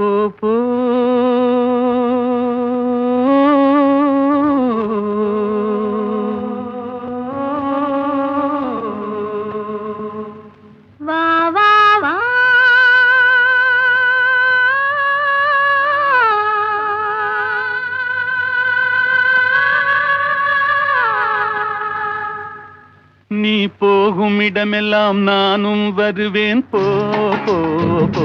போ போ போ வா வா வா நீ போகும் இடமெல்லாம் நானும் வருவேன் போ போ போ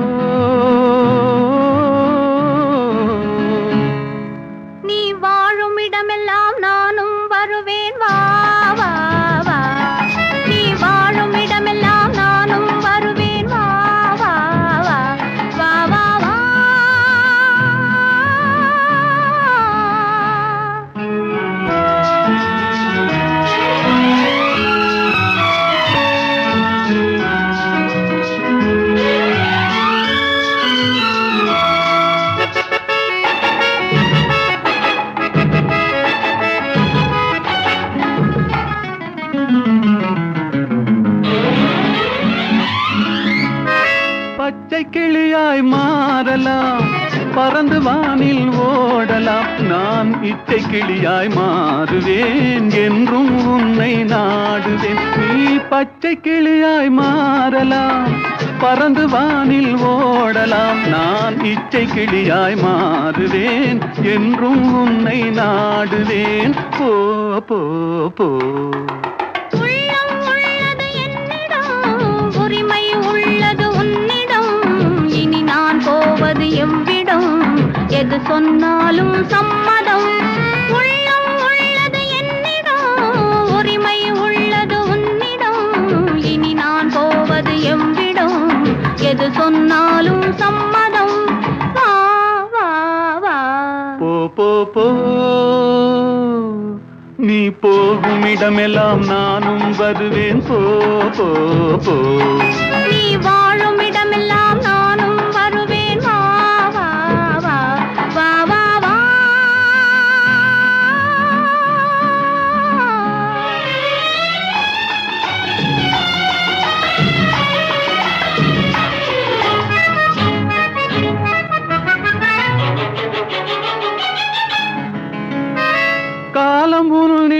பச்சை கிளியாய் மாறலாம். பறந்து வானில் ஓடலாம். நான் இச்சை கிளியாய் மாறுவேன் என்றும் உன்னை நாடுவேன். நீ பச்சை கிளியாய் மாறலாம். பறந்து வானில் ஓடலாம். நான் இச்சை கிளியாய் மாறுவேன் என்றும் உன்னை நாடுவேன். போ போ போ. சொன்னாலும் சம்மதம். உள்ளம் உள்ளது என்னிடம். உரிமை உள்ளது உன்னிடம். இனி நான் போவது எவ்விடம்? எது சொன்னாலும் சம்மதம். வா வா வா. போ போ போ. நீ போகும் இடமெல்லாம் நானும் வருவேன். போ போ போ. நீ வாழும்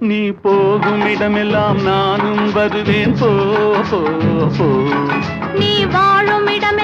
நீ போகும் இடமெல்லாம் நானும் வருவேன் போ. நீ வாழும் இடம்